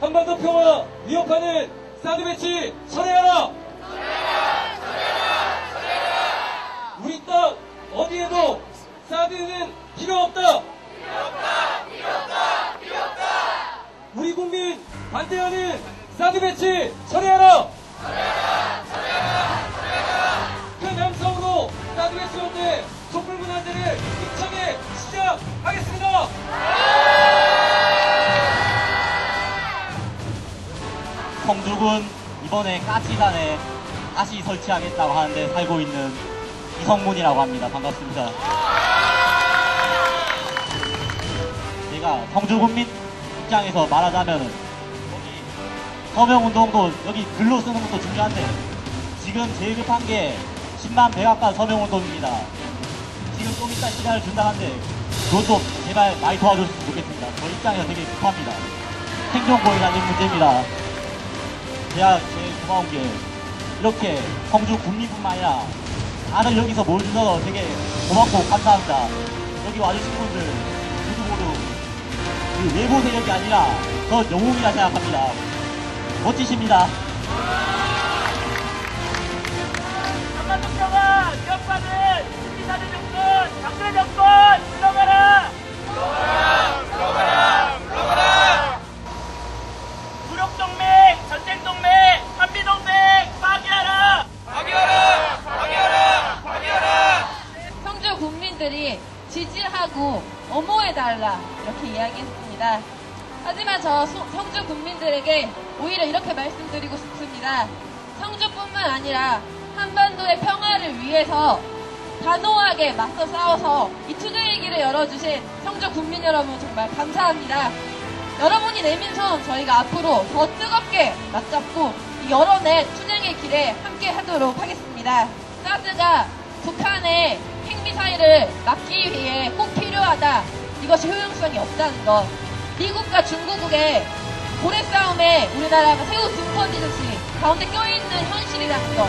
한반도 평화 위협하는 사드 배치 철회하라! 우리 땅 어디에도 사드는 필요 없다! 우리 국민 반대하는 사드 배치 철회하라! 성주군 이번에 까치단에 다시 설치하겠다고 하는데 살고 있는 이성문이라고 합니다. 반갑습니다. 제가 성주군민 입장에서 말하자면 여기 서명운동도 여기 글로 쓰는 것도 중요한데 지금 제일 급한 게 10만 백악관 서명운동입니다. 지금 좀 이따 시간을 준다는데 그것도 제발 많이 도와줬으면 좋겠습니다. 저 입장에서 되게 급합니다. 행정고의라는 문제입니다. 제가 제일 고마운 게 이렇게 성주 국민뿐만 아니라 다들 여기서 모여주셔서 되게 고맙고 감사합니다. 여기 와주신 분들 모두 모두 그 외부 세력이 아니라 저 영웅이라 생각합니다. 멋지십니다. 국민들이 지지하고 엄호해달라 이렇게 이야기했습니다. 하지만 저 소- 성주 국민들에게 오히려 이렇게 말씀드리고 싶습니다. 성주뿐만 아니라 한반도의 평화를 위해서 단호하게 맞서 싸워서 이 투쟁의 길을 열어주신 성주 국민 여러분 정말 감사합니다. 여러분이 내민 손 저희가 앞으로 더 뜨겁게 맞잡고 이 여론의 투쟁의 길에 함께 하도록 하겠습니다. 사드가 북한의 핵미사일을 막기 위해 꼭 필요하다. 이것이 효용성이 없다는 것. 미국과 중국의 고래 싸움에 우리나라가 새우 등 터지듯이 가운데 껴있는 현실이라는 것.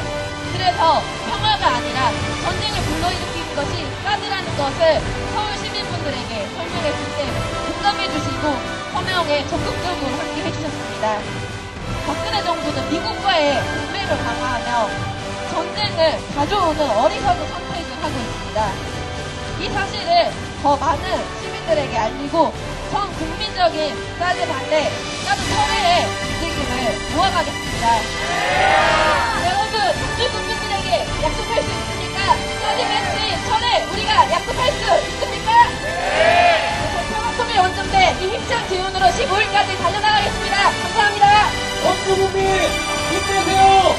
그래서 평화가 아니라 전쟁을 불러일으키는 것이 사드라는 것을 서울 시민분들에게 설명했을 때 공감해 주시고 서명에 적극적으로 함께 해주셨습니다. 박근혜 정부는 미국과의 동맹을 강화하며 전쟁을 가져오는 어리석은 선택을 하고 있습니다. 이 사실을 더 많은 시민들에게 알리고 전 국민적인 사드 반대, 사드 철회의 움직임을 모아가겠습니다. 여러분, 주 국민들에게 약속할 수 있습니까? 사드 배치 철회 우리가 약속할 수 있습니까? 네. 평화소비 원정대 이 힘찬 기운으로 15일까지 달려나가겠습니다. 감사합니다. 성주 국민 힘내세요!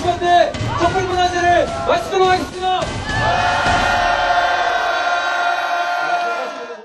함성으로